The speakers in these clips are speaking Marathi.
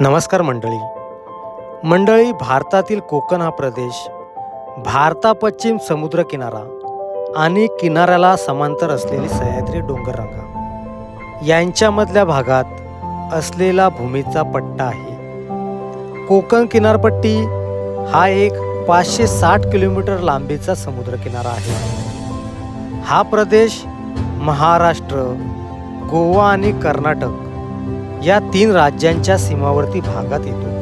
नमस्कार मंडळी. मंडळी भारतातील कोकण हा प्रदेश भारतापश्चिम समुद्रकिनारा समुद्र किनारा आणि किनाऱ्याला समांतर असलेली सह्याद्री डोंगररांगा. यांच्यामधल्या भागात असलेला भूमीचा पट्टा आहे. कोकण किनारपट्टी हा एक पाचशे साठ किलोमीटर लांबीचा समुद्र किनारा आहे. हा प्रदेश महाराष्ट्र गोवा आणि कर्नाटक या तीन राज्यांच्या सीमावर्ती भागात येतो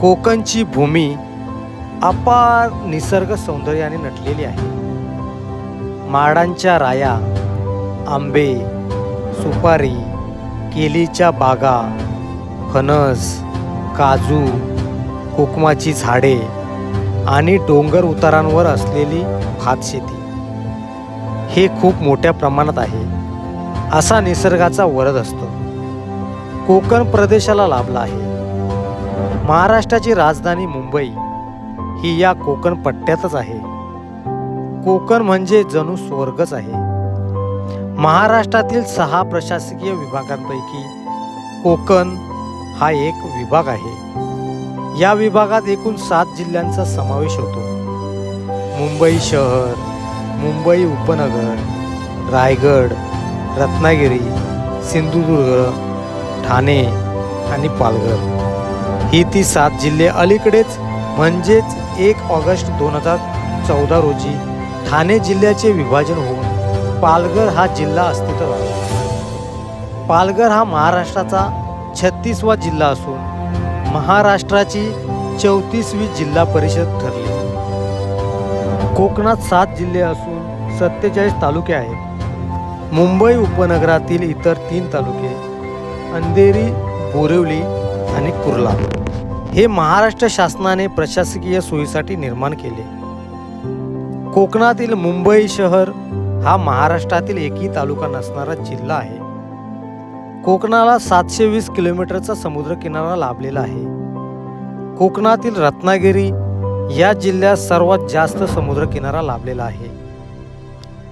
कोकणची भूमी अपार निसर्ग सौंदर्याने नटलेली आहे. माडांच्या राया आंबे सुपारी केलीच्या बागा फणस काजू कोकमाची झाडे आणि डोंगर उतारांवर असलेली भातशेती हे खूप मोठ्या प्रमाणात आहे. असा निसर्गाचा वरद असतो. कोकण प्रदेशाला लाभला आहे. महाराष्ट्राची राजधानी मुंबई ही या कोकण पट्ट्यातच आहे. कोकण म्हणजे जणू स्वर्गच आहे. महाराष्ट्रातील सहा प्रशासकीय विभागांपैकी कोकण हा एक विभाग आहे. या विभागात एकूण सात जिल्ह्यांचा समावेश होतो. मुंबई शहर मुंबई उपनगर रायगड रत्नागिरी सिंधुदुर्ग ठाणे आणि पालघर. ही ती सात जिल्हे अलीकडेच म्हणजेच एक ऑगस्ट दोन हजार चौदा रोजी ठाणे जिल्ह्याचे विभाजन होऊन पालघर हा जिल्हा अस्तित्वात आला. पालघर हा महाराष्ट्राचा छत्तीसवा जिल्हा असून महाराष्ट्राची चौतीसवी जिल्हा परिषद ठरली. कोकणात सात जिल्हे असून सत्तेचाळीस तालुके आहेत. मुंबई उपनगरातील इतर तीन तालुके अंधेरी बोरिवली आणि कुर्ला हे महाराष्ट्र शासनाने प्रशासकीय सोयीसाठी निर्माण केले. कोकणातील मुंबई शहर हा महाराष्ट्रातील एकही तालुका नसणारा जिल्हा आहे. कोकणाला सातशे वीस किलोमीटरचा समुद्र किनारा लाभलेला आहे. कोकणातील रत्नागिरी या जिल्ह्यात सर्वात जास्त समुद्र किनारा लाभलेला आहे.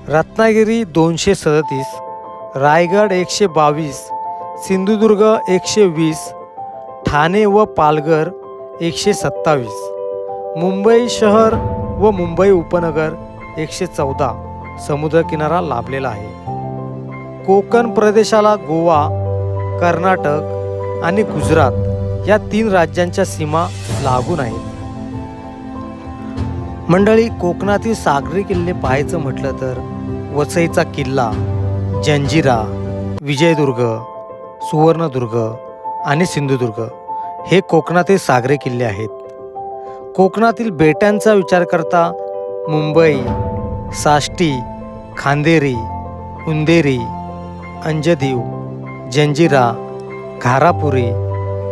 रत्नागिरी दोनशे सदतीस रायगड एकशे बावीस सिंधुदुर्ग एकशे वीस ठाणे व पालघर एकशे सत्तावीस मुंबई शहर व मुंबई उपनगर एकशे चौदा समुद्रकिनारा लाभलेला आहे. कोकण प्रदेशाला गोवा कर्नाटक आणि गुजरात या तीन राज्यांच्या सीमा लागून आहेत. मंडळी कोकणातील सागरी किल्ले पाहायचं म्हटलं तर वसईचा किल्ला जंजिरा विजयदुर्ग सुवर्णदुर्ग आणि सिंधुदुर्ग हे कोकणातील सागरी किल्ले आहेत. कोकणातील बेटांचा विचार करता मुंबई साष्टी खांदेरी उंदेरी अंजदीव जंजिरा घारापुरी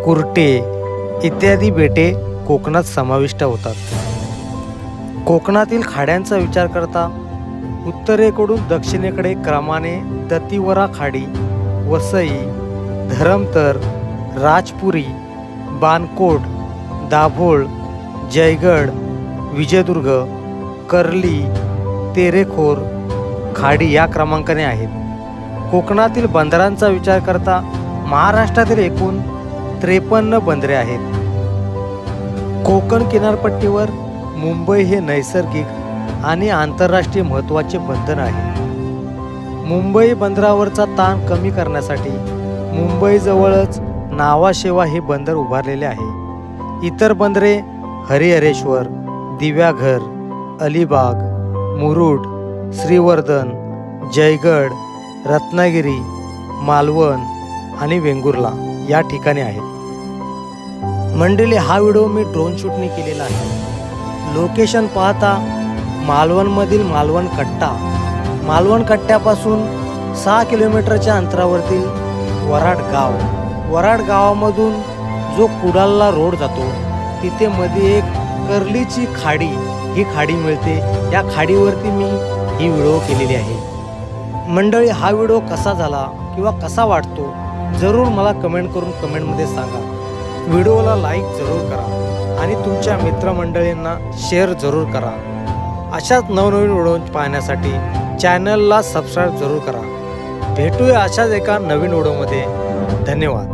कुर्टे इत्यादी बेटे कोकणात समाविष्ट होतात. कोकणातील खाड्यांचा विचार करता उत्तरेकडून दक्षिणेकडे क्रमाने दतिवरा खाडी वसई धरमतर राजपुरी बानकोट दाभोळ जयगड विजयदुर्ग कर्ली तेरेखोर खाडी या क्रमांकाने आहेत. कोकणातील बंदरांचा विचार करता महाराष्ट्रातील एकूण त्रेपन्न बंदरे आहेत. कोकण किनारपट्टीवर मुंबई हे नैसर्गिक आणि आंतरराष्ट्रीय महत्त्वाचे बंधन आहे. मुंबई बंदरावरचा ताण कमी करण्यासाठी मुंबईजवळच नावाशेवा हे बंदर उभारलेले आहे. इतर बंदरे हरिहरेश्वर दिव्याघर अलिबाग मुरुड श्रीवर्धन जयगड रत्नागिरी मालवण आणि वेंगुर्ला या ठिकाणी आहेत. मंडळी हा व्हिडिओ मी ड्रोन शूटने केलेला आहे. लोकेशन पाहता मालवणमधील मालवण कट्टा. मालवण कट्ट्यापासून सहा किलोमीटरच्या अंतरावरती वराड गाव वराड गावामधून जो कुडालला रोड जातो तिथे मध्ये एक कर्लीची खाडी ही खाडी मिळते. या खाडीवरती मी ही व्हिडिओ केलेली आहे. मंडळी हा व्हिडिओ कसा झाला किंवा कसा वाटतो जरूर मला कमेंट करून कमेंटमध्ये सांगा. व्हिडिओला लाईक जरूर करा आणि तुमच्या मित्रमंडळींना शेअर जरूर करा. अशाच नवनवीन व्हिडिओ पाहण्यासाठी चॅनलला सबस्क्राईब जरूर करा. भेटूया अशाच एका नवीन ओढोमध्ये धन्यवाद.